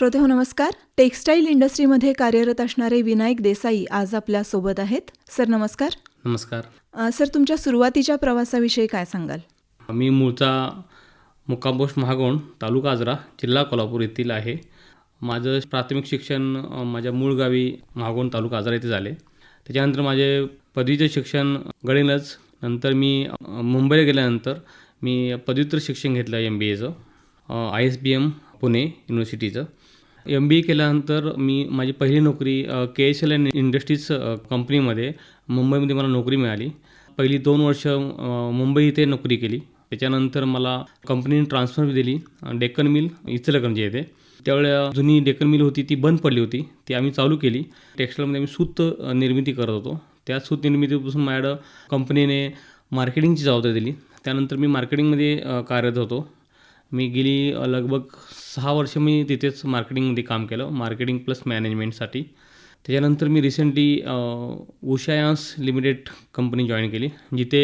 श्रोते हो नमस्कार. टेक्स्टाईल इंडस्ट्रीमध्ये कार्यरत असणारे विनायक देसाई आज आपल्यासोबत आहेत. सर नमस्कार. नमस्कार. अ, सर तुमच्या सुरुवातीच्या प्रवासाविषयी काय सांगाल? मी मूळचा मुक्कामपोस्ट महागोण तालुका आजरा जिल्हा कोल्हापूर येथील आहे. माझं प्राथमिक शिक्षण अ, माझ्या मूळ गावी महागोण तालुका आजरा येथे झाले. त्याच्यानंतर माझे पदवीचे शिक्षण गडिनच नंतर मी अ, मुंबईला गेल्यानंतर मी पदव्युत्तर शिक्षण घेतलं एम बी एचं I S B M Pune युनिव्हर्सिटीचं M B A केल्यानंतर मी माझी पहिली नोकरी K S L N industries कंपनीमध्ये मुंबईमध्ये मला नोकरी मिळाली. पहिली दोन वर्ष मुंबई इथे नोकरी केली. त्याच्यानंतर मला कंपनीने ट्रान्सफर दिली डेक्कन मिल इचलकरंजी येथे. त्यावेळेला जुनी डेक्कन मिल होती ती बंद पडली होती. ती आम्ही चालू केली. टेक्स्टाईलमध्ये आम्ही सूत निर्मिती करत होतो. त्या सूत निर्मितीपासून माझ्याकडं कंपनीने मार्केटिंगची जबाबदारी दिली. त्यानंतर मी मार्केटिंगमध्ये कार्यरत होतो. मी गेली लगभग सहा वर्ष मी तिथेच मार्केटिंगमध्ये काम केलं मार्केटिंग प्लस मॅनेजमेंटसाठी. त्याच्यानंतर मी रिसेंटली उषायांस लिमिटेड कंपनी जॉईन केली जिथे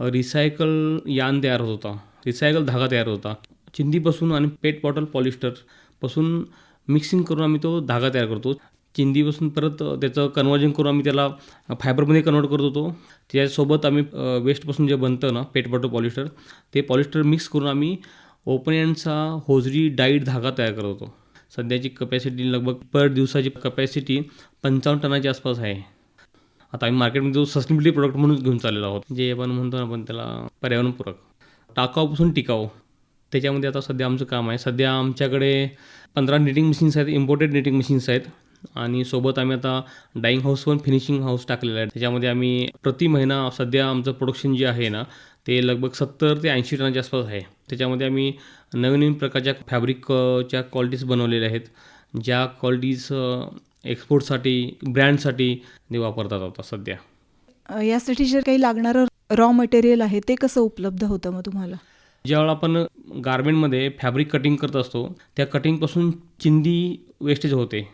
रिसायकल यान तयार होत होता रिसायकल धागा तयार होत होता. चिंदीपासून आणि पेट बॉटल पॉलिस्टरपासून मिक्सिंग करून आम्ही तो धागा तयार करतो. चिंदीपासून परत त्याचं कन्वर्जन करून आम्ही त्याला फायबरमध्ये कन्वर्ट करत होतो. त्याच्यासोबत आम्ही वेस्टपासून जे बनतं ना पेट बॉटल पॉलिस्टर ते पॉलिस्टर मिक्स करून आम्ही ओपन होजरी डाईट धागा तयार करत होतो. सध्याची कपॅसिटी लगभग पर दिवसाची कपॅसिटी पंचावन्न टनाच्या आसपास आहे. आता आम्ही मार्केटमध्ये जो सस्टेनेबिलिटी प्रोडक्ट म्हणून घेऊन चाललेलो आहोत. जे आपण म्हणतो ना आपण त्याला पर्यावरणपूरक टाकाऊपासून टिकाऊ. त्याच्यामध्ये आता सध्या आमचं काम आहे. सध्या आमच्याकडे पंधरा निटिंग मशीन्स आहेत इम्पोर्टेड निटिंग मशीन्स आहेत. आणि सोबत आम्ही आता डाईंग हाऊस पण फिनिशिंग हाऊस टाकलेलं आहे. त्याच्यामध्ये आम्ही प्रति महिना सध्या आमचं प्रोडक्शन जे आहे ना ते लगभग सत्तर ते ऐंशी टनाच्या आसपास आहे. त्याच्यामध्ये आम्ही नवीन नवीन प्रकारच्या फॅब्रिकच्या क्वालिटीज बनवलेल्या आहेत ज्या क्वालिटीज एक्सपोर्टसाठी ब्रँडसाठी ते वापरतात आता सध्या. यासाठी जे काही लागणारं रॉ मटेरियल आहे ते कसं उपलब्ध होतं मग तुम्हाला? ज्यावेळेला आपण गार्मेंटमध्ये फॅब्रिक कटिंग करत असतो त्या कटिंगपासून चिंदी वेस्टेज होते.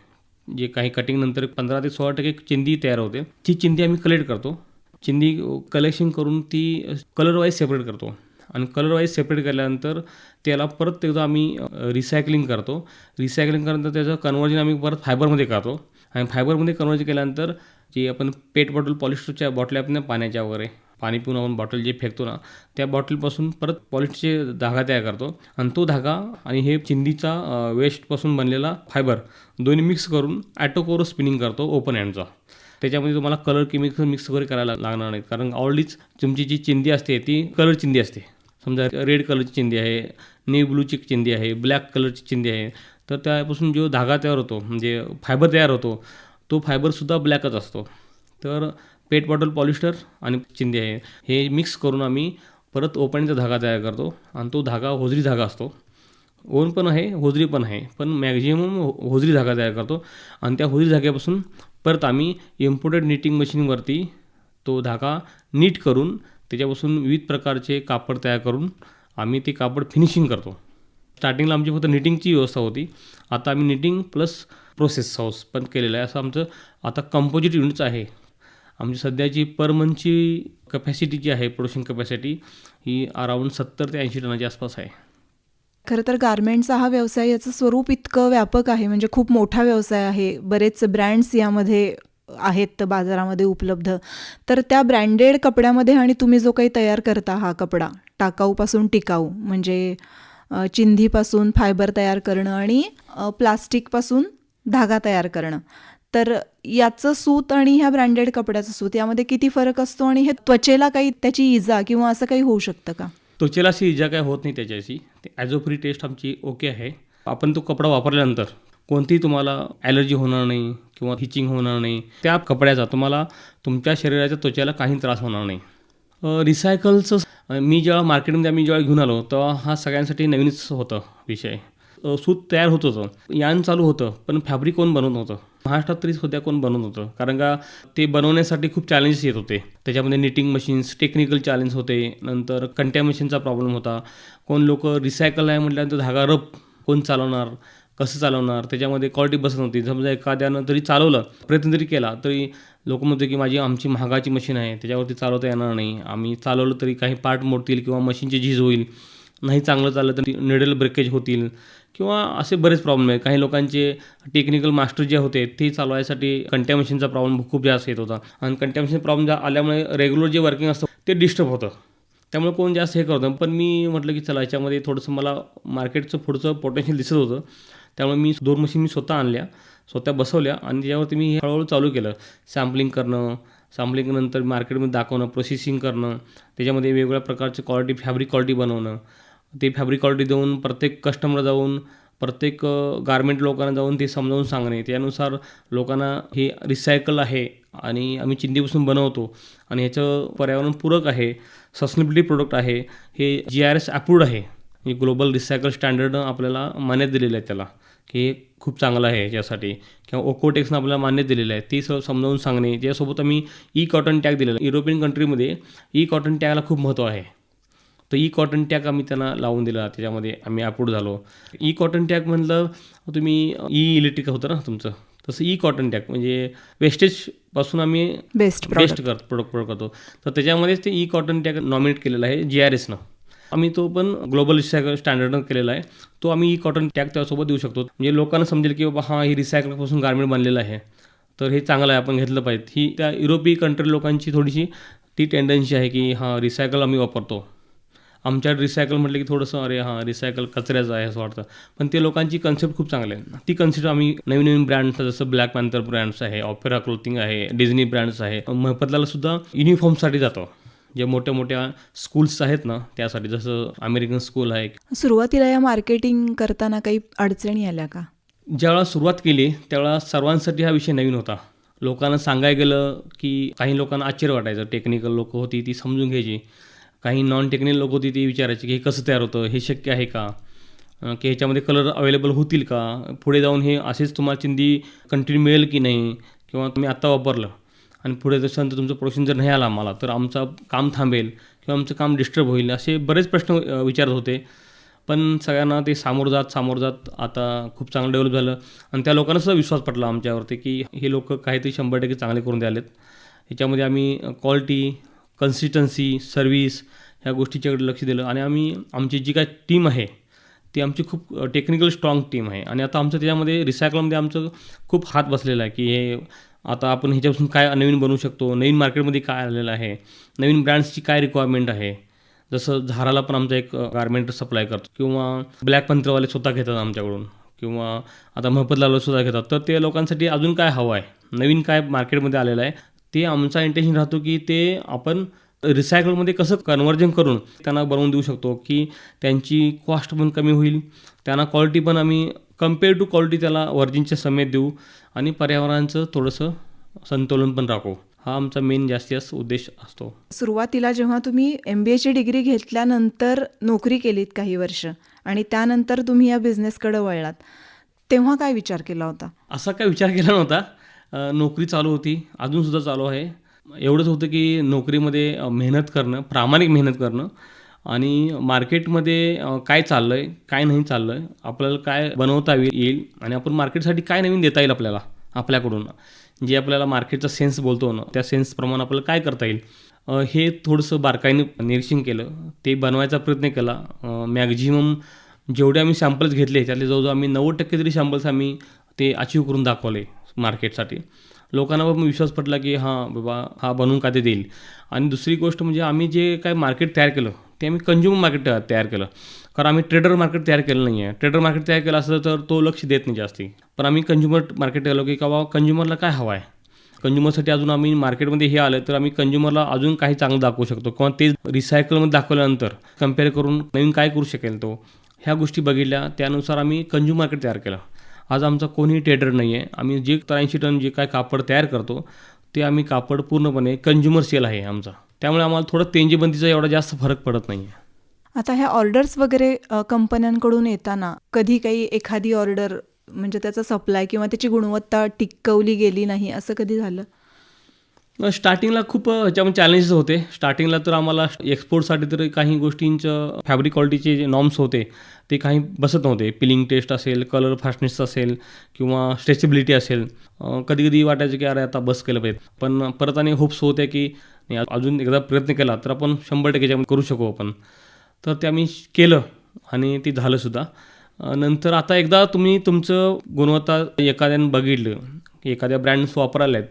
जे काही कटिंगनंतर पंधरा ते सोळा टक्के चिंदी तयार होते. ती चिंदी आम्ही कलेक्ट करतो. चिंदी कलेक्शन करून ती कलरवाईज सेपरेट करतो. आणि कलरवाईज सेपरेट केल्यानंतर त्याला परत एकदा आम्ही रिसायकलिंग करतो. रिसायकलिंग केल्यानंतर त्याचं कन्वर्जन आम्ही परत फायबरमध्ये करतो. आणि फायबरमध्ये कन्वर्जन केल्यानंतर जे आपण पेट बॉटल पॉलिस्टरच्या बॉटल्या आपण पाण्याच्या वगैरे पाणी पिऊन आपण बॉटल जे फेकतो ना त्या बॉटलपासून परत पॉलिस्टरचे धागा तयार करतो. आणि तो धागा आणि हे चिंदीचा वेस्टपासून बनलेला फायबर दोन्ही मिक्स करून ॲटोकोरो स्पिनिंग करतो ओपन हँडचा त्याच्यामध्ये तुम्हाला कलर केमिकल मिक्स वगैरे करायला लागणार नाहीत. कारण ऑलरेडीच तुमची जी चिंदी असते ती कलर चिंदी असते. समजा रेड कलरची चिंदी आहे ने ब्लूची चिंदी आहे ब्लॅक कलरची चिंदी आहे. तर त्यापासून जो धागा तयार होतो म्हणजे फायबर तयार होतो तो फायबरसुद्धा ब्लॅकच असतो. तर पेट बॉटल पॉलिस्टर आणि चिंदी आहे. हे मिक्स करून आम्ही परत ओपनचा धागा तयार करतो आणि तो धागा होजरी धागा असतो. ओन पण आहे होजरी पण आहे पण मॅक्झिमम हो-, होजरी धागा तयार करतो. आणि त्या होजरी धाग्यापासून परत आम्ही इम्पोर्टेड निटिंग मशीनवरती तो धागा नीट करून त्याच्यापासून विविध प्रकारचे कापड तयार करून आम्ही ते कापड फिनिशिंग करतो. स्टार्टिंगला आमची फक्त निटिंगची व्यवस्था होती. आता आम्ही निटिंग प्लस प्रोसेस हाऊस पण केलेलं आहे. असं आमचं आता कंपोजिट युनिट्स आहे. आमची सध्याची पर मंथची कपॅसिटी जी आहे प्रोडक्शन कपॅसिटी ही अराऊंड सत्तर ते ऐंशी टनाच्या आसपास आहे. खरं तर गारमेंटचा हा व्यवसाय याचं स्वरूप इतकं व्यापक आहे म्हणजे खूप मोठा व्यवसाय आहे. बरेच ब्रँड्स यामध्ये आहेत बाजारामध्ये उपलब्ध. तर त्या ब्रँडेड कपड्यामध्ये आणि तुम्ही जो काही तयार करता हा कपडा टाकाऊपासून टिकाऊ म्हणजे चिंधीपासून फायबर तयार करणं आणि प्लास्टिकपासून धागा तयार करणं. तर याचं सूत आणि ह्या ब्रँडेड कपड्याचं सूत यामध्ये किती फरक असतो आणि हे त्वचेला काही त्याची इजा किंवा असं काही होऊ शकतं का? त्वचेला अशी इजा काय होत नाही त्याच्याशी. ते ॲझो फ्री टेस्ट आमची ओके आहे. आपण तो कपडा वापरल्यानंतर कोणतीही तुम्हाला ॲलर्जी होणार नाही किंवा हिचिंग होणार नाही त्या कपड्याचा तुम्हाला तुमच्या शरीराच्या त्वचेला काही त्रास होणार नाही. रिसायकलचं मी जेव्हा मार्केटमध्ये आम्ही जेव्हा घेऊन आलो तेव्हा हा सगळ्यांसाठी नवीनच होतं विषय. सूत तयार होत होतं. यान चालू होतं पण फॅब्रिक कोण बनवत नव्हतं. महाराष्ट्रात तरी सध्या कोण बनवत होतं कारण का ते बनवण्यासाठी खूप चॅलेंजेस येत होते. त्याच्यामध्ये निटिंग मशीन्स टेक्निकल चॅलेंज होते. नंतर कंटॅमिनेशनचा प्रॉब्लेम होता. कोण लोक रिसायकल आहे म्हटल्यानंतर धागा रब कोण चालवणार कसं चालवणार त्याच्यामध्ये क्वालिटी बसत नव्हती. समजा एखाद्यानं जरी चालवलं प्रयत्न जरी केला तरी लोक म्हणते की माझी आमची महागाची मशीन आहे त्याच्यावरती चालवता येणार नाही. आम्ही चालवलं तरी काही पार्ट मोडतील किंवा मशीनची झीज होईल. नाही चांगलं चाललं तर निडल ब्रेकेज होतील. किंवा असे बरेच प्रॉब्लेम आहेत. काही लोकांचे टेक्निकल मास्टर जे होते ते चालवायसाठी कंटॅमिनेशनचा प्रॉब्लेम खूप जास्त येत होता. आणि कंटॅमिनेशन प्रॉब्लेम आल्यामुळे रेग्युलर जे वर्किंग असतं ते डिस्टर्ब होतं. त्यामुळे कोण जास्त हे करतं? पण मी म्हटलं की चला याच्यामध्ये थोडंसं मला मार्केटचं पुढचं पोटेन्शियल दिसत होतं. त्यामुळे मी दोन मशीन मी स्वतः आणल्या स्वतः बसवल्या आणि त्याच्यावरती मी हळूहळू चालू केलं. सॅम्पलिंग करणं सॅम्पलिंगनंतर मार्केटमध्ये दाखवणं प्रोसेसिंग करणं त्याच्यामध्ये वेगवेगळ्या प्रकारचे क्वालिटी फॅब्रिक क्वालिटी बनवणं ते फॅब्रिक क्वालिटी देऊन प्रत्येक कस्टमर जाऊन प्रत्येक गारमेंट लोकांना जाऊन ते समजावून सांगणे. त्यानुसार लोकांना हे रिसायकल आहे आणि आम्ही चिंधीपासून बनवतो. आणि ह्याचं पर्यावरणपूरक आहे. सस्टेनेबिलिटी प्रोडक्ट आहे. हे जी आर एस अप्रूव्ड आहे. हे ग्लोबल रिसायकल स्टँडर्डनं आपल्याला मान्यता दिलेलं आहे त्याला की हे खूप चांगलं आहे याच्यासाठी किंवा ओकोटेक्सनं आपल्याला मान्यता दिलेलं आहे. ती स समजावून सांगणे. त्यासोबत आम्ही ई कॉटन टॅग दिलेलं युरोपियन कंट्रीमध्ये ई कॉटन टॅगला खूप महत्त्व आहे. तर ई कॉटन टॅग आम्ही त्यांना लावून दिला. त्याच्यामध्ये आम्ही अप्रूव्ड झालो. ई कॉटन टॅग म्हटलं तुम्ही ई इलेक्ट्रिक होतं ना तुमचं? तसं ई कॉटन टॅग म्हणजे वेस्टेजपासून आम्ही बेस्ट बेस्ट कर प्रोडक्ट प्रोडक्ट करतो. तर त्याच्यामध्येच ते ई कॉटन टॅग नॉमिनेट केलेलं आहे जी आर एसनं आम्ही तो पण ग्लोबल रिसायकल स्टँडर्डनं केलेला आहे. तो आम्ही ई कॉटन टॅग त्यासोबत देऊ शकतो. म्हणजे लोकांना समजेल की बाबा हां ही रिसायकलपासून गार्मेंट बनलेलं आहे. तर हे चांगलं आहे आपण घेतलं पाहिजे. ही त्या युरोपीय कंट्री लोकांची थोडीशी ती टेंडन्सी आहे की हां रिसायकल आम्ही वापरतो. आमच्या रिसायकल म्हटलं की थोडंसं अरे हां रिसायकल कचऱ्याचं आहे असं वाटतं. पण ते लोकांची कन्सेप्ट खूप चांगली आहे. ती कन्सेप्ट आम्ही नवीन नवीन ब्रँड्स जसं ब्लॅक पॅन्थर ब्रँड्स आहे ऑपेरा क्लोथिंग आहे डिझनी ब्रँड्स आहे. महपतलाला सुद्धा युनिफॉर्मसाठी जातो. जे मोठ्या मोठ्या स्कूल्स आहेत ना त्यासाठी. जसं अमेरिकन स्कूल आहे. सुरुवातीला या मार्केटिंग करताना काही अडचणी आल्या का? ज्यावेळा सुरुवात केली त्यावेळा सर्वांसाठी हा विषय नवीन होता. लोकांना सांगायला गेलं की काही लोकांना आश्चर्य वाटायचं. टेक्निकल लोक होती ती समजून घ्यायची. काही नॉन टेक्निकल लोक होती ती विचारायची की हे कसं तयार होतं? हे शक्य आहे का? की ह्याच्यामध्ये कलर अवेलेबल होतील का? पुढे जाऊन हे असेच तुम्हाला चिंदी कंटिन्यू मिळेल की नाही? किंवा तुम्ही आत्ता वापरलं आणि पुढे जसं तुमचं प्रोडक्शन जर नाही आलं आम्हाला तर आमचं काम थांबेल किंवा आमचं काम डिस्टर्ब होईल असे बरेच प्रश्न विचारत होते. पण सगळ्यांना ते सामोरं जात सामोरं जात आता खूप चांगलं डेव्हलप झालं. आणि त्या लोकांना सुद्धा विश्वास पटला आमच्यावरती की हे लोक काहीतरी शंभर टक्के चांगले करून द्यालेत. ह्याच्यामध्ये आम्ही क्वालिटी कन्सिस्टन्सी सर्व्हिस ह्या गोष्टीच्याकडे लक्ष दिलं. आणि आम्ही आमची जी काय टीम आहे ती आमची खूप टेक्निकल स्ट्रॉंग टीम आहे. आणि आता आमचं त्याच्यामध्ये रिसायकलमध्ये आमचं खूप हात बसलेला आहे की हे आता आपण ह्याच्यापासून काय नवीन बनवू शकतो? नवीन मार्केटमध्ये काय आलेलं आहे? नवीन ब्रँड्सची काय रिक्वायरमेंट आहे? जसं झाराला पण आमचा एक गारमेंट सप्लाय करतो. किंवा ब्लॅक पंत्रवाले स्वतः घेतात आमच्याकडून. किंवा आता महपतलाला सुद्धा घेतात. तर ते लोकांसाठी अजून काय हवं आहे? नवीन काय मार्केटमध्ये आलेलं आहे? ते आमचा इंटेन्शन राहतो की ते आपण रिसायकलमध्ये कसं कन्वर्जन करून त्यांना बनवून देऊ शकतो की त्यांची कॉस्ट पण कमी होईल. त्यांना क्वालिटी पण आम्ही कंपेअर टू क्वालिटी त्याला वर्जिनच्या समेत देऊ आणि पर्यावरणाचं थोडंसं संतुलन पण राखू. हा आमचा मेन जास्तीत जास्त उद्देश असतो. सुरुवातीला जेव्हा तुम्ही एम बी एची डिग्री घेतल्यानंतर नोकरी केलीत काही वर्ष आणि त्यानंतर तुम्ही या बिझनेसकडे वळलात तेव्हा काय विचार केला होता? असा काय विचार केला नव्हता. नोकरी चालू होती. अजूनसुद्धा चालू आहे. एवढंच होतं की नोकरीमध्ये मेहनत करणं प्रामाणिक मेहनत करणं आणि मार्केटमध्ये काय चाललं आहे काय नाही चाललं आहे आपल्याला काय बनवता येईल आणि आपण मार्केटसाठी काय नवीन देता येईल आपल्याला आपल्याकडून. जे आपल्याला मार्केटचा सेन्स बोलतो ना त्या सेन्सप्रमाणे आपल्याला काय करता येईल? हे थोडंसं बारकाईने निरीक्षण केलं. ते बनवायचा प्रयत्न केला. मॅक्झिमम जेवढे आम्ही सॅम्पल्स घेतले त्यातले जवळजवळ आम्ही नव्वद टक्के तरी सॅम्पल्स आम्ही ते अचीव करून दाखवले. मार्केटसाठी लोकांना पण विश्वास पटला की हां बाबा हा बनवून का ते देईल. आणि दुसरी गोष्ट म्हणजे आम्ही जे काय मार्केट तयार केलं ते आम्ही कंझ्युमर मार्केट तयार केलं. कारण आम्ही ट्रेडर मार्केट तयार केलं नाही आहे ट्रेडर मार्केट तयार केलं असतं तर तो लक्ष देत नाही जास्ती. पण आम्ही कंझ्युमर मार्केट केलं की का बाबा कंझ्युमरला काय हवं आहे? कंझ्युमरसाठी अजून आम्ही मार्केटमध्ये हे आलं तर आम्ही कंझ्युमरला अजून काही चांगलं दाखवू शकतो. किंवा ते रिसायकलमध्ये दाखवल्यानंतर कंपेअर करून नवीन काय करू शकेल तो? ह्या गोष्टी बघितल्या. त्यानुसार आम्ही कंझ्युमर मार्केट तयार केलं. आज आमचा कोणीही ट्रेडर नाही आहे आम्ही जे त्र्याऐंशी टन जे काय कापड तयार करतो ते आम्ही कापड पूर्णपणे कंज्युमर सेल आहे आमचा. त्यामुळे आम्हाला थोडं तेंजीबंदीचा एवढा जास्त फरक पडत नाही आहे आता ह्या ऑर्डर्स वगैरे कंपन्यांकडून येताना कधी काही एखादी ऑर्डर म्हणजे त्याचा सप्लाय किंवा त्याची गुणवत्ता टिकवली गेली नाही असं कधी झालं? स्टार्टिंगला खूप ह्याच्यामध्ये चॅलेंजेस होते. स्टार्टिंगला तर आम्हाला एक्सपोर्टसाठी तर काही गोष्टींचं फॅब्रिक क्वालिटीचे जे नॉर्म्स होते. ते काही बसत नव्हते. पिलिंग टेस्ट असेल कलर फास्टनेस असेल किंवा स्ट्रेचेबिलिटी असेल. कधी कधी वाटायचं की अरे आता बस केलं पाहिजे. पण परत आणि होप्स होत्या की नाही, अजून एकदा प्रयत्न केला तर आपण शंभर टक्के करू शकू आपण. तर ते आम्ही केलं आणि ते झालंसुद्धा नंतर आता एकदा तुम्ही तुमचं गुणवत्ता एखाद्यानं बघितलं की एखाद्या ब्रँड्स वापरायला आहेत.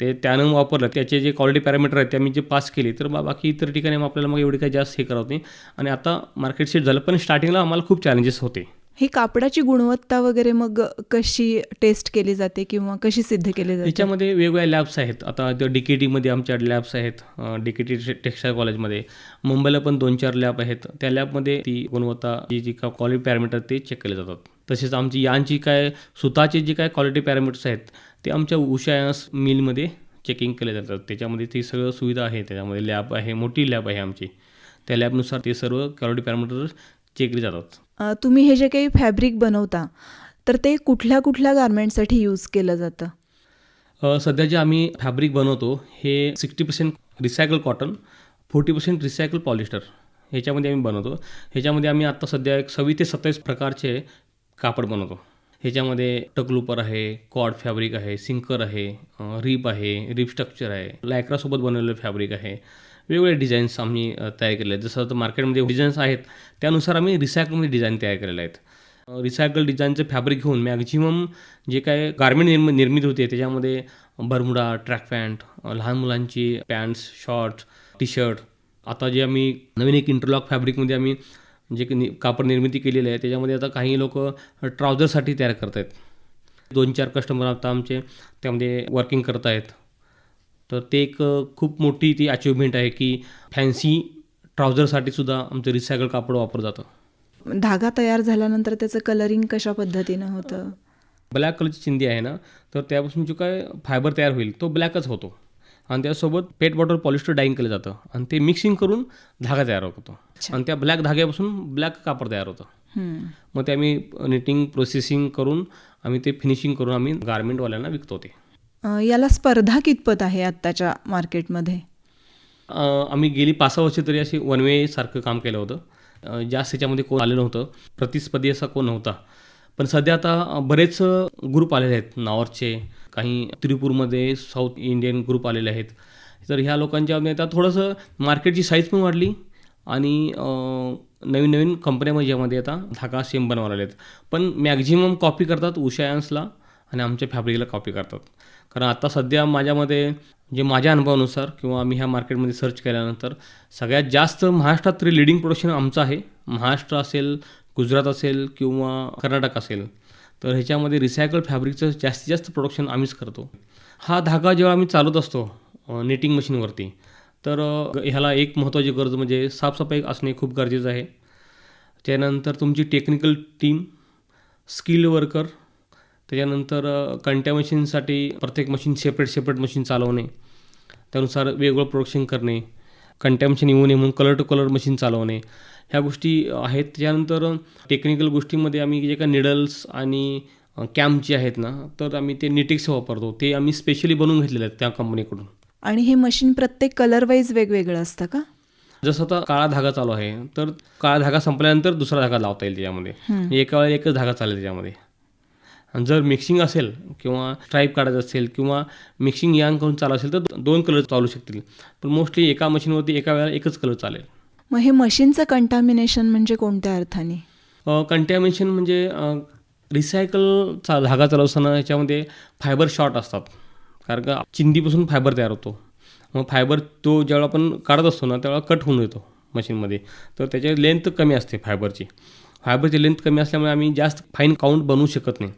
ते त्यानं वापरलं त्याचे जे क्वालिटी पॅरामीटर आहेत ते आम्ही जे पास केले तर बा बाकी इतर ठिकाणी आपल्याला मग एवढी काही जास्त हे करावं नाही. आणि आता मार्केट सेट झालं पण स्टार्टिंगला आम्हाला खूप चॅलेंजेस होते. ही कापडाची गुणवत्ता वगैरे मग कशी टेस्ट केली जाते किंवा कशी सिद्ध केली जाते? त्याच्यामध्ये वेगवेगळ्या लॅब्स आहेत. आता डी के टीमध्ये आमच्या लॅब्स आहेत डी के टी टेक्स्टाईल कॉलेजमध्ये मुंबईला पण दोन चार लॅब आहेत. त्या लॅबमध्ये ती गुणवत्ता जी जी का क्वालिटी पॅरामीटर ते चेक केले जातात. तसेच आमची यांची काय स्वतःचे जे काय क्वालिटी पॅरामीटर्स आहेत ते आमच्या उषायास मिलमध्ये चेकिंग केले जातात. त्याच्यामध्ये ती सगळं सुविधा आहे. त्याच्यामध्ये लॅब आहे मोठी लॅब आहे आमची. त्या लॅबनुसार ते सर्व क्वालिटी पॅरामीटर्स चेक केले जातात. तुम्ही हे जे काही फॅब्रिक बनवता तर ते कुठल्या कुठल्या गारमेंटसाठी यूज केलं जातं? सध्या जे आम्ही फॅब्रिक बनवतो हे sixty percent recycle cotton forty percent recycle polyester ह्याच्यामध्ये आम्ही बनवतो. ह्याच्यामध्ये आम्ही आत्ता सध्या एक सव्वीस ते सत्तावीस प्रकारचे कापड बनवतो. ह्याच्यामध्ये टकलूपर आहे कॉड फॅब्रिक आहे सिंकर आहे रिप आहे रिप स्ट्रक्चर आहे लायक्रासोबत बनवलेलं फॅब्रिक आहे. वेगवेगळे डिझाईन्स आम्ही तयार केले आहेत. जसं आता मार्केटमध्ये डिझाईन्स आहेत त्यानुसार आम्ही रिसायकलमध्ये डिझाईन तयार केलेले आहेत. रिसायकल डिझाईनचं फॅब्रिक घेऊन मॅक्झिमम जे काय गार्मेंट निर्म निर्मित होते त्याच्यामध्ये बरमुडा ट्रॅक पॅन्ट लहान मुलांची पॅन्ट्स शॉर्ट्स टी शर्ट आता जे आम्ही नवीन एक इंटरलॉक फॅब्रिकमध्ये आम्ही जे की नि- कापड निर्मिती केलेली आहे त्याच्यामध्ये आता काही लोक ट्राउझरसाठी तयार करत आहेत दोन चार कस्टमर आता आमचे त्यामध्ये वर्किंग करत आहेत तर ते एक खूप मोठी ती अचिव्हमेंट आहे की फॅन्सी ट्राउझरसाठी सुद्धा आमचं रिसायकल कापड वापरलं जातं धागा तयार झाल्यानंतर त्याचं कलरिंग कशा पद्धतीनं होतं? ब्लॅक कलरची चिंदी आहे ना तर त्यापासून जो काय फायबर तयार होईल तो ब्लॅकच होतो. आणि त्यासोबत पेट बॉटल पॉलिस्टर डाईंग केलं जातं. आणि ते मिक्सिंग करून धागा तयार होतो आणि त्या ब्लॅक धाग्यापासून ब्लॅक कापड तयार होतं. मग ते आम्ही निटिंग प्रोसेसिंग करून आम्ही ते फिनिशिंग करून आम्ही गार्मेंटवाल्यांना विकतो ते. याला स्पर्धा कितपत आहे आत्ताच्या मार्केटमध्ये? आम्ही गेली पाच सहा वर्षे तरी अशी वन वे सारखं काम केलं होतं. जास्त त्याच्यामध्ये कोण आलं नव्हतं. प्रतिस्पर्धी असा कोण नव्हता. पण सध्या आता बरेच ग्रुप आलेले आहेत. नॉर्थचे काही त्रिपूरमध्ये साऊथ इंडियन ग्रुप आलेले आहेत. तर ह्या लोकांच्या आता थोडंसं मार्केटची साईज पण वाढली आणि नवीन नवीन कंपन्या ज्यामध्ये आता धागा सेम बनवायला आहेत पण मॅक्झिमम कॉपी करतात उषायांसला आणि आमच्या फॅब्रिकला कॉपी करतात. कारण आता सध्या माझ्यामध्ये जे माझ्या अनुभवानुसार किंवा आम्ही ह्या मार्केटमध्ये सर्च केल्यानंतर सगळ्यात जास्त महाराष्ट्रात तरी लिडिंग प्रोडक्शन आमचं आहे. महाराष्ट्र असेल गुजरात असेल किंवा कर्नाटक असेल. तर ह्याच्यामध्ये रिसायकल फॅब्रिकचं जास्तीत जास्त प्रोडक्शन आम्हीच करतो. हा धागा जेव्हा आम्ही चालवत असतो नेटिंग मशीनवरती तर ह्याला एक महत्त्वाची गरज म्हणजे साफसफाई असणे खूप गरजेचं आहे. त्यानंतर तुमची टेक्निकल टीम स्किल वर्कर त्याच्यानंतर कंट्या मशीनसाठी प्रत्येक मशीन सेपरेट सेपरेट मशीन चालवणे त्यानुसार वेगवेगळं प्रोडक्शन करणे कंट्या मशीन येऊ नये म्हणून कलर टू कलर मशीन चालवणे ह्या गोष्टी आहेत. त्याच्यानंतर टेक्निकल गोष्टीमध्ये आम्ही जे काही निडल्स आणि कॅम्प जे आहेत ना तर आम्ही ते निटिक्स वापरतो. ते आम्ही स्पेशली बनवून घेतलेले आहेत त्या कंपनीकडून आणि हे मशीन प्रत्येक कलर वाईज वेगवेगळं असतं का? जसं आता काळा धागा चालू आहे तर काळा धागा संपल्यानंतर दुसरा धागा लावता येईल त्याच्यामध्ये. एका वेळेला एकच धागा चालेल त्याच्यामध्ये. जर मिक्सिंग असेल किंवा स्ट्राईप काढायचं असेल किंवा मिक्सिंग यांग करून चालू असेल तर दोन कलर चालू शकतील. पण मोस्टली एका मशीनवरती एका वेळेला एकच कलर चालेल. मग हे मशीनचं कंटामिनेशन म्हणजे कोणत्या अर्थाने? कंटॅमिनेशन म्हणजे रिसायकलचा धागा चालवताना याच्यामध्ये फायबर शॉर्ट असतात. कारण का चिंदीपासून फायबर तयार होतो. मग फायबर तो ज्यावेळेला आपण काढत असतो ना त्यावेळेला कट होऊन येतो मशीनमध्ये. तर त्याची लेंथ कमी असते फायबरची फायबरची लेंथ कमी असल्यामुळे आम्ही जास्त फाईन काउंट बनवू शकत नाही.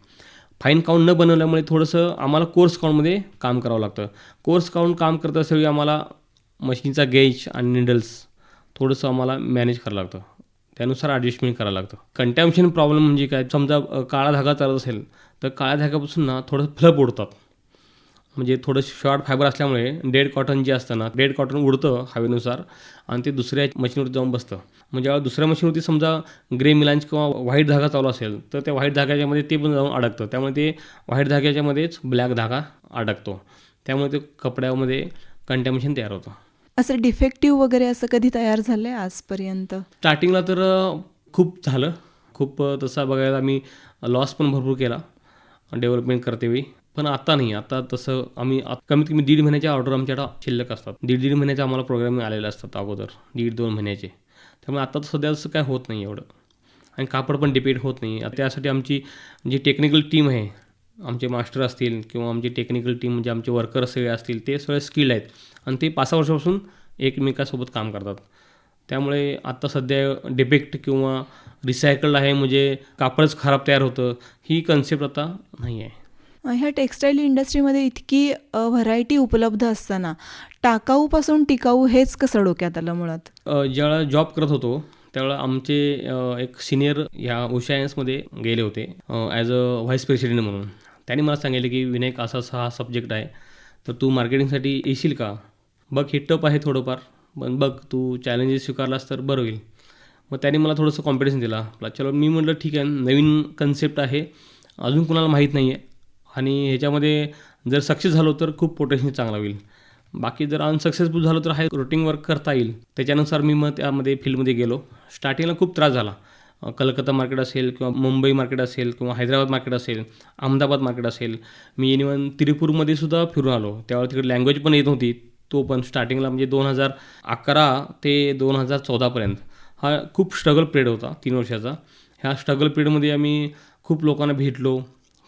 फाईन काउंट न बनवल्यामुळे थोडंसं आम्हाला कोर्स काउंटमध्ये काम करावं लागतं. कोर्स काउंट काम करत असल्यावेळी आम्हाला मशीनचा गेज आणि निडल्स थोडंसं आम्हाला मॅनेज करावं लागतं. त्यानुसार ॲडजस्टमेंट करावं लागतं. कंटॅम्शन प्रॉब्लेम म्हणजे काय? समजा काळा धागा चालत असेल तर काळ्या धाग्यापासून ना थोडं फ्लप उडतात म्हणजे थोडं शॉर्ट फायबर असल्यामुळे डेड कॉटन जे असतं ना डेड कॉटन उडतं हवेनुसार आणि ते दुसऱ्या मशीनवरती जाऊन बसतं. म्हणजे जेव्हा दुसऱ्या मशीनवरती समजा ग्रे मिलांच किंवा व्हाईट धागा चालू असेल तर त्या व्हाईट धाग्याच्यामध्ये ते पण जाऊन अडकतं. त्यामुळे ते व्हाईट धाग्याच्यामध्येच ब्लॅक धागा अडकतो. त्यामुळे ते कपड्यामध्ये कंटॅमिनेशन तयार होतं. असं डिफेक्टिव्ह वगैरे असं कधी तयार झालं आहे आजपर्यंत? स्टार्टिंगला तर खूप झालं. खूप तसा बघायला आम्ही लॉस पण भरपूर केला. डेव्हलपमेंट करतेवेळी पण आता नाही. आता तसं आम्ही आत- कमीत कमी दीड महिन्याच्या ऑर्डर आमच्याकडं शिल्लक असतात. दीड दीड महिन्याचे आम्हाला प्रोग्राम आलेले असतात अगोदर दीड दोन महिन्याचे. त्यामुळे आता तर सध्या असं काय होत नाही एवढं. आणि कापड पण डिपेंड होत नाही. त्यासाठी आमची जी टेक्निकल टीम आहे आमचे मास्टर असतील किंवा आमची टेक्निकल टीम म्हणजे आमचे वर्कर सगळे असतील ते सगळे स्किल्ड आहेत. आणि ते पाच सहा वर्षापासून एकमेकासोबत काम करतात. त्यामुळे आत्ता सध्या डिफेक्ट किंवा रिसायकल्ड आहे म्हणजे कापडच खराब तयार होतं ही कन्सेप्ट आता नाही आहे ह्या टेक्स्टाईल इंडस्ट्रीमध्ये इतकी व्हरायटी उपलब्ध असताना टाकाऊपासून टिकाऊ हेच कसं डोक्यात आलं मुळात? ज्यावेळेला जॉब करत होतो त्यावेळेला आमचे एक सिनियर ह्या ओशायन्समध्ये गेले होते ॲज अ व्हाईस प्रेसिडेंट म्हणून. त्यांनी मला सांगितलं की विनायक असा असा हा सब्जेक्ट आहे तर तू मार्केटिंगसाठी येशील का? बघ हे टप आहे थोडंफार पण बघ तू चॅलेंजेस स्वीकारलास तर बरं होईल. मग त्यांनी मला थोडंसं कॉम्पिटिशन दिला. चलो मी म्हटलं ठीक आहे नवीन कन्सेप्ट आहे. अजून कुणाला माहीत नाही आहे आणि ह्याच्यामध्ये जर सक्सेस झालो तर खूप पोटेन्शियल चांगला होईल. बाकी जर अनसक्सेसफुल झालो तर हाय रुटीन वर्क करता येईल. त्याच्यानुसार मी मग त्यामध्ये फील्डमध्ये गेलो. स्टार्टिंगला खूप त्रास झाला. कलकत्ता मार्केट असेल किंवा मुंबई मार्केट असेल किंवा हैदराबाद मार्केट असेल अहमदाबाद मार्केट असेल. मी इनिवन त्रिपूरमध्ये सुद्धा फिरून आलो. त्यावेळेला तिकडे लँग्वेज पण येत नव्हती. तो पण स्टार्टिंगला म्हणजे दोन हजार अकरा ते दोन हजार चौदापर्यंत हा खूप स्ट्रगल पिरियड होता तीन वर्षाचा. ह्या स्ट्रगल पिरियडमध्ये आम्ही खूप लोकांना भेटलो.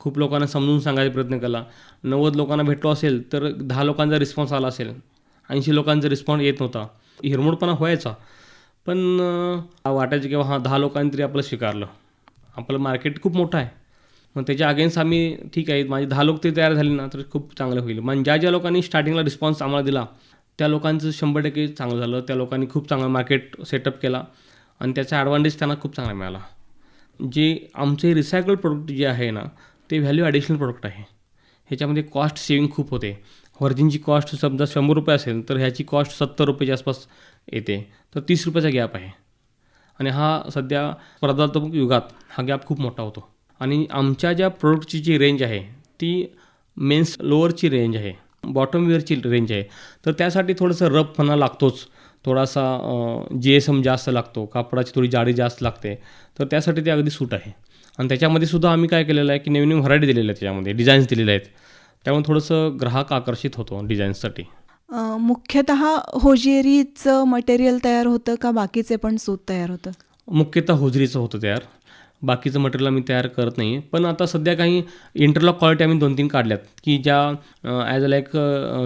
खूप लोकांना समजून सांगायचा प्रयत्न केला. नव्वद लोकांना भेटलो असेल तर दहा लोकांचा रिस्पॉन्स आला असेल. ऐंशी लोकांचा रिस्पॉन्स येत नव्हता. हिरमोडपणा व्हायचा. पण वाटायचं की हां दहा लोकांनी तरी आपलं स्वीकारलं. आपलं मार्केट खूप मोठं आहे. मग त्याच्या अगेन्स्ट आम्ही ठीक आहे माझे दहा लोक तरी तयार झाले ना तर खूप चांगलं होईल. मग ज्या ज्या लोकांनी स्टार्टिंगला रिस्पॉन्स आम्हाला दिला त्या लोकांचं शंभर टक्के चांगलं झालं. त्या लोकांनी खूप चांगला मार्केट सेटअप केला आणि त्याचा ॲडव्हान्टेज त्यांना खूप चांगला मिळाला. जे आमचे रिसायकल प्रोडक्ट जे आहे ना ते व्हॅल्यू ॲडिशनल प्रोडक्ट आहे. ह्याच्यामध्ये कॉस्ट सेविंग खूप होते. व्हर्जिनची कॉस्ट समजा शंभर रुपये असेल तर ह्याची कॉस्ट सत्तर रुपयाच्या आसपास येते. तर तीस रुपयाचा गॅप आहे. आणि हा सध्या स्पर्धात्मक युगात हा गॅप खूप मोठा होतो. आणि आमच्या ज्या प्रोडक्टची जी रेंज आहे ती मेन्स लोअरची रेंज आहे बॉटम वेअरची रेंज आहे. तर त्यासाठी थोडंसं रफपणा लागतोच. थोडासा जी एस एम जास्त लागतो कापडाची थोडी जाडी जास्त लागते. तर त्यासाठी ते अगदी सूट आहे. आणि त्याच्यामध्ये सुद्धा आम्ही काय केलेलं आहे की नवीन नवीन व्हरायटी दिलेल्या आहेत त्याच्यामध्ये डिझाईन्स दिलेले आहेत. त्यामुळे थोडंसं ग्राहक आकर्षित होतो डिझाईन्ससाठी मुख्यतः होजिएरीचं मटेरियल तयार होतं का बाकीचे पण सूत तयार होतं? मुख्यतः होजरीचं होतं तयार. बाकीचं मटेरियल आम्ही तयार करत नाही. पण आता सध्या काही इंटरलॉक क्वालिटी आम्ही दोन तीन काढल्यात की ज्या ॲज अ लाईक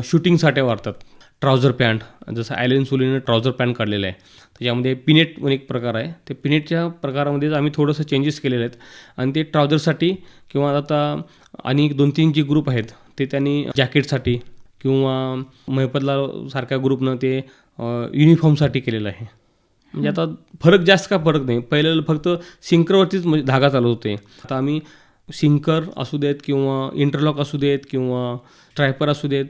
शूटिंगसाठी वापरतात ट्राउझर पॅन्ट जसं ॲलेन सुलीनं ट्राउझर पॅन्ट काढलेलं आहे. त्याच्यामध्ये पिनेट म्हणून एक प्रकार आहे. ते पिनेटच्या प्रकारामध्येच आम्ही थोडंसं चेंजेस केलेले आहेत. आणि ते ट्राउझरसाठी किंवा आता आणि दोन तीन जे ग्रुप आहेत ते त्यांनी जॅकेटसाठी किंवा महिपतला सारख्या ग्रुपनं ते युनिफॉर्मसाठी केलेलं आहे. म्हणजे आता फरक जास्त का फरक नाही. पहिलं फक्त सिंकरवरतीच म्हणजे धागा चालत होते. आता आम्ही सिंकर असू देत किंवा इंटरलॉक असू देत किंवा ट्रायपर असू देत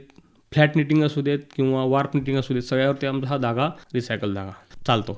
फ्लॅट निटिंग असू देत किंवा वार्प निटिंग असू देत सगळ्यावरती आमचा हा धागा रिसायकल धागा चालतो.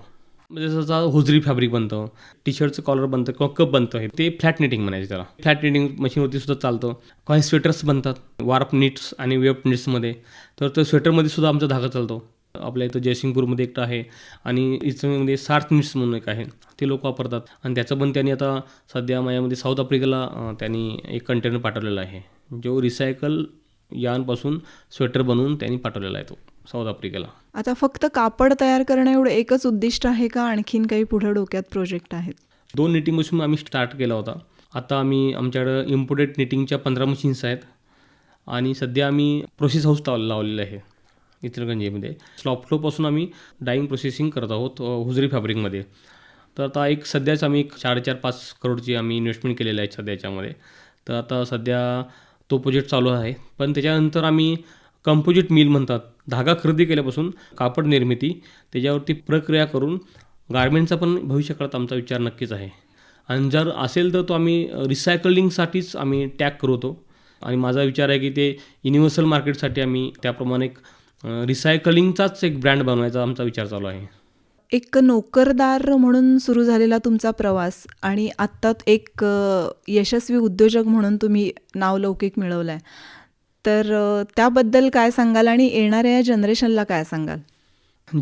म्हणजे जसं होजरी फॅब्रिक बनतं टी शर्टचं कॉलर बनतं किंवा कप बनतं हे ते फ्लॅट निटिंग म्हणायचं त्याला. फ्लॅट निटिंग मशीनवरती सुद्धा चालतं. काही स्वेटर्स बनतात वार्प नीट्स आणि वेब नीट्समध्ये तर त्या स्वेटरमध्ये सुद्धा आमचा धागा चालतो. आपल्या इथं जयसिंगपूरमध्ये एकटा आहे आणि इथं सार्थ मिट्स म्हणून एक आहे. ते लोक वापरतात आणि त्याचं पण त्यांनी आता सध्या माझ्यामध्ये साऊथ आफ्रिकेला त्यांनी एक कंटेनर पाठवलेला आहे. जो रिसायकल यानपासून स्वेटर बनवून त्यांनी पाठवलेला आहे तो साऊथ आफ्रिकेला. आता फक्त कापड तयार करणं एवढं एकच उद्दिष्ट आहे का? आणखीन काही पुढं डोक्यात प्रोजेक्ट आहेत? दोन निटिंग मशीन आम्ही स्टार्ट केला होता. आता आम्ही आमच्याकडं इम्पोर्टेड निटिंगच्या पंधरा मशीन्स आहेत. आणि सध्या आम्ही प्रोसेस हाऊस लाव लावलेलं आहे इचलगंजीमध्ये स्लॉपफ्लोपासून आम्ही डाईंग प्रोसेसिंग करत आहोत हुजरी फॅब्रिकमध्ये तर आता एक सध्याच आम्ही एक साडेचार पाच करोडची आम्ही इन्व्हेस्टमेंट केलेलं आहे सध्या याच्यामध्ये. तर आता सध्या तो प्रोजेक्ट चालू आहे. पण त्याच्यानंतर आम्ही कंपोजिट मिल म्हणतात धागा खरेदी केल्यापासून कापड निर्मिती त्याच्यावरती प्रक्रिया करून गारमेंटचा पण भविष्यकाळात आमचा विचार नक्कीच आहे. आणि जर असेल तर तो आम्ही रिसायकलिंगसाठीच आम्ही टॅग करवतो आणि माझा विचार आहे की ते युनिव्हर्सल मार्केटसाठी आम्ही त्याप्रमाणे एक रिसायकलिंगचाच एक ब्रँड बनवायचा आमचा विचार चालू आहे. एक नोकरदार म्हणून सुरू झालेला तुमचा प्रवास आणि आत्ता एक यशस्वी उद्योजक म्हणून तुम्ही नावलौकिक मिळवलं आहे तर त्याबद्दल काय सांगाल आणि येणाऱ्या या जनरेशनला काय सांगाल?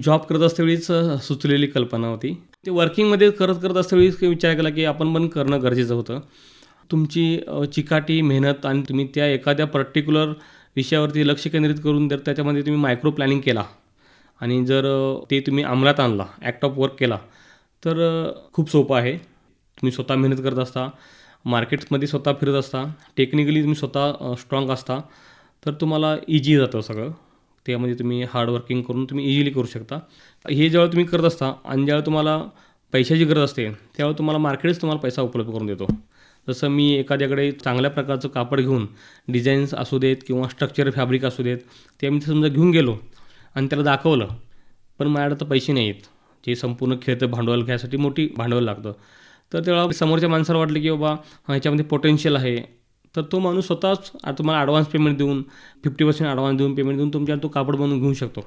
जॉब करत असतेवेळीच सुचलेली कल्पना होती. ते वर्किंगमध्ये करत करत असतेवेळीच विचार केला की आपण पण करणं गरजेचं होतं. तुमची चिकाटी मेहनत आणि तुम्ही त्या एखाद्या पर्टिक्युलर विषयावरती लक्ष केंद्रित करून जर त्याच्यामध्ये तुम्ही मायक्रो प्लॅनिंग केला आणि जर ते तुम्ही अंमलात आणला ॲक्ट ऑफ वर्क केला तर खूप सोपं आहे. तुम्ही स्वतः मेहनत करत असता मार्केट्समध्ये स्वतः फिरत असता टेक्निकली तुम्ही स्वतः स्ट्रॉंग असता तर तुम्हाला इजी जातं सगळं. त्यामध्ये तुम्ही हार्डवर्किंग करून तुम्ही इझिली करू शकता. हे ज्यावेळी तुम्ही करत असता आणि ज्यावेळेला तुम्हाला पैशाची गरज असते त्यावेळेला तुम्हाला मार्केटच तुम्हाला पैसा उपलब्ध करून देतो. जसं मी एखाद्याकडे चांगल्या प्रकारचं कापड घेऊन डिझाईन्स असू देत किंवा स्ट्रक्चर फॅब्रिक असू देत ते मी समजा घेऊन गेलो आणि त्याला दाखवलं. पण माझ्याकडे तर पैसे नाही आहेत जे संपूर्ण खेळतं भांडवल घ्यायसाठी मोठी भांडवल लागतं. तर तेव्हा समोरच्या माणसाला वाटलं की बाबा ह्याच्यामध्ये पोटेन्शियल आहे. तर तो माणूस स्वतःच तुम्हाला ॲडव्हान्स पेमेंट देऊन फिफ्टी पर्सेंट ॲडव्हान्स देऊन पेमेंट देऊन तुमच्या तो कापड बनवून घेऊ शकतो.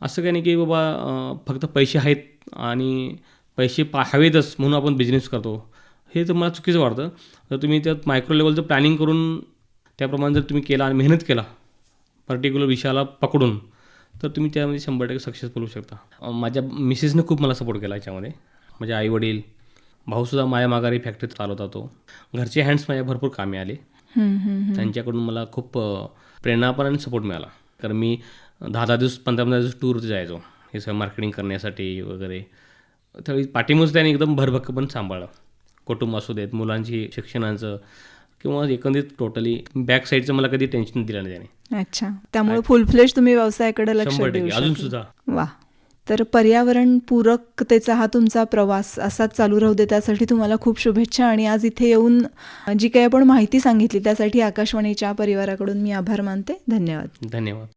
असं काही नाही की बाबा फक्त पैसे आहेत आणि पैसे पा हवेतच म्हणून आपण बिझनेस करतो. हे तर मला चुकीचं वाटतं. तर तुम्ही त्यात मायक्रो लेवलचं प्लॅनिंग करून त्याप्रमाणे जर तुम्ही केला आणि मेहनत केला पर्टिक्युलर विषयाला पकडून तर तुम्ही त्यामध्ये शंभर टक्के सक्सेसफुल होऊ शकता. माझ्या मिसेसने खूप मला सपोर्ट केला याच्यामध्ये. माझे आईवडील भाऊसुद्धा माझ्या माघारी फॅक्टरीत चालवता तो घरचे हँड्स माझ्या भरपूर कामे आले. त्यांच्याकडून मला खूप अ, प्रेरणा पण आणि सपोर्ट मिळाला. कारण मी दहा दहा दिवस पंधरा पंधरा दिवस टूरवर जायचो. हे सगळं मार्केटिंग करण्यासाठी वगैरे. त्यावेळी पाठीमुळेच त्याने एकदम भरभक्क पण सांभाळलं. कुटुंब असू देत मुलांची शिक्षणाचं किंवा एकंदरीत टोटली बॅक साईडचं मला कधी टेन्शन दिलं नाही त्याने. अच्छा. त्यामुळे फुल फ्लेश तुम्ही व्यवसायाकडे लक्ष देऊ अजून. सुद्धा. वा. तर पर्यावरण पूरकतेचा हा तुमचा प्रवास असाच चालू राहू दे. त्यासाठी तुम्हाला खूप शुभेच्छा आणि आज इथे येऊन जी काही आपण माहिती सांगितली त्यासाठी आकाशवाणीच्या परिवाराकडून मी आभार मानते. धन्यवाद. धन्यवाद.